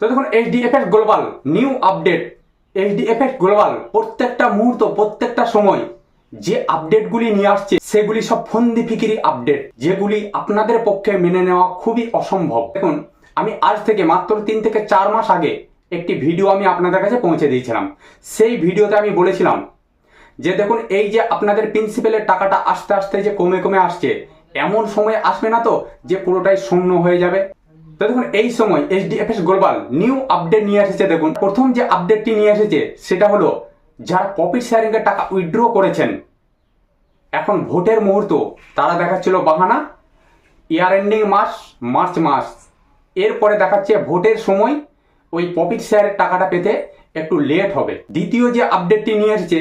তো দেখুন HDFS global new update HDFS global প্রত্যেকটা মুহূর্ত, প্রত্যেকটা সময় যে আপডেটগুলি নিয়ে আসছে, সেগুলি সব ফন্দি ফিকিরি আপডেট যেগুলি আপনাদের পক্ষে মেনে নেওয়া খুবই অসম্ভব। দেখুন, আমি আজ থেকে মাত্র তিন থেকে চার মাস আগে একটি ভিডিও আমি আপনাদের কাছে পৌঁছে দিয়েছিলাম। সেই ভিডিওতে আমি বলেছিলাম যে, দেখুন, এই যে আপনাদের প্রিন্সিপালের টাকাটা আস্তে আস্তে যে কমে কমে আসছে, এমন সময় আসবে না তো যে পুরোটাই শূন্য হয়ে যাবে? তো দেখুন, এই সময় এইচডিএফএস গ্লোবাল নিউ আপডেট নিয়ে এসেছে, দেখুন। প্রথম যে আপডেটটি নিয়ে এসেছে, সেটা হলো, যারা প্রফিট শেয়ারিং এর টাকা উইথড্র করেছেন। এখন ভোটের মুহূর্ত, তারা দেখাচ্ছিল বাহানা। ইয়ার এন্ডিং মাস মার্চ মাস। এরপরে দেখাচ্ছে ভোটের সময়, ওই প্রফিট শেয়ারের টাকাটা পেতে একটু লেট হবে। দ্বিতীয় যে আপডেটটি নিয়ে এসেছে,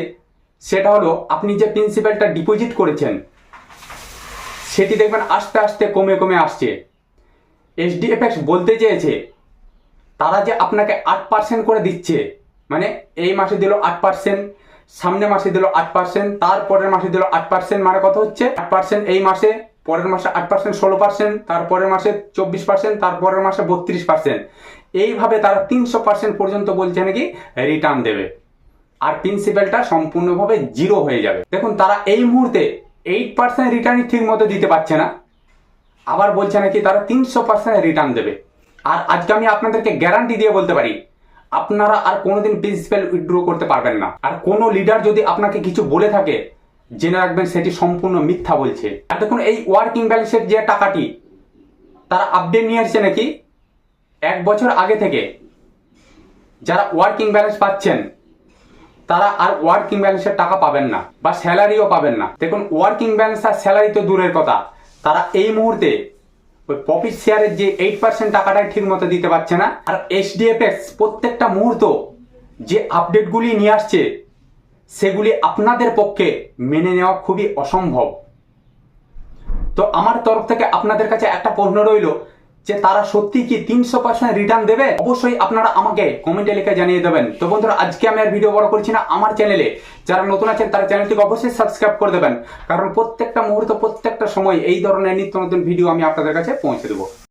সেটা হলো, আপনি যে প্রিন্সিপালটা ডিপোজিট করেছেন, সেটি দেখবেন আস্তে আস্তে কমে কমে আসছে। এইচডিএফএক্স বলতে চেয়েছে তারা যে আপনাকে আট পার্সেন্ট করে দিচ্ছে মানে এই মাসে দিল আট পার্সেন্ট সামনে মাসে দিল আট পার্সেন্ট তারপরের মাসে দিল আট পার্সেন্ট মানে কত হচ্ছে? আট পার্সেন্ট এই মাসে, পরের মাসে আট পার্সেন্ট ষোলো পার্সেন্ট তারপরের মাসে চব্বিশ পার্সেন্ট তারপরের মাসে বত্রিশ পার্সেন্ট এইভাবে তারা তিনশো পার্সেন্ট পর্যন্ত বলছে নাকি রিটার্ন দেবে। আর প্রিন্সিপালটা সম্পূর্ণভাবে জিরো হয়ে যাবে। দেখুন, তারা এই মুহূর্তে এইট পার্সেন্ট রিটার্নই ঠিক মতো দিতে পারছে না। আবার বলছে নাকি তারা তিনশো পার্সেন্ট রিটার্ন দেবে। আর আজকে আমি আপনাদেরকে গ্যারান্টি দিয়ে বলতে পারি, আপনারা আর কোনোদিন প্রিন্সিপাল উইথড্র করতে পারবেন না। আর কোনো লিডার যদি আপনাকে কিছু বলে থাকে, জেনে রাখবেন সেটি সম্পূর্ণ মিথ্যা বলছে। আর দেখুন, এই ওয়ার্কিং ব্যালেন্সের যে টাকাটি, তারা আপডেট নিয়ে আসছে নাকি? এক বছর আগে থেকে যারা ওয়ার্কিং ব্যালেন্স পাচ্ছেন, তারা আর ওয়ার্কিং ব্যালেন্সের টাকা পাবেন না, বা স্যালারিও পাবেন না। দেখুন ওয়ার্কিং ব্যালেন্স আর স্যালারি তো দূরের কথা। তারা এই মুহূর্তে ওই প্রফিট শেয়ারের যে এইট পার্সেন্ট টাকাটাই ঠিক মতো দিতে পারছে না। আর এইচডিএফএক্স প্রত্যেকটা মুহূর্ত যে আপডেটগুলি নিয়ে আসছে, সেগুলি আপনাদের পক্ষে মেনে নেওয়া খুবই অসম্ভব। তো আমার তরফ থেকে আপনাদের কাছে একটা প্রশ্ন রইল যে তারা সত্যি কি তিনশো পার্সেন্ট রিটার্ন দেবে? অবশ্যই আপনারা আমাকে কমেন্টে লিখে জানিয়ে দেবেন। তো বন্ধুরা, আজকে আমি আর ভিডিও বড় করছি না। আমার চ্যানেলে যারা নতুন আছেন, তারা চ্যানেলটিকে অবশ্যই সাবস্ক্রাইব করে দেবেন। কারণ প্রত্যেকটা মুহূর্ত, প্রত্যেকটা সময় এই ধরনের নিত্য নতুন ভিডিও আমি আপনাদের কাছে পৌঁছে দেবো।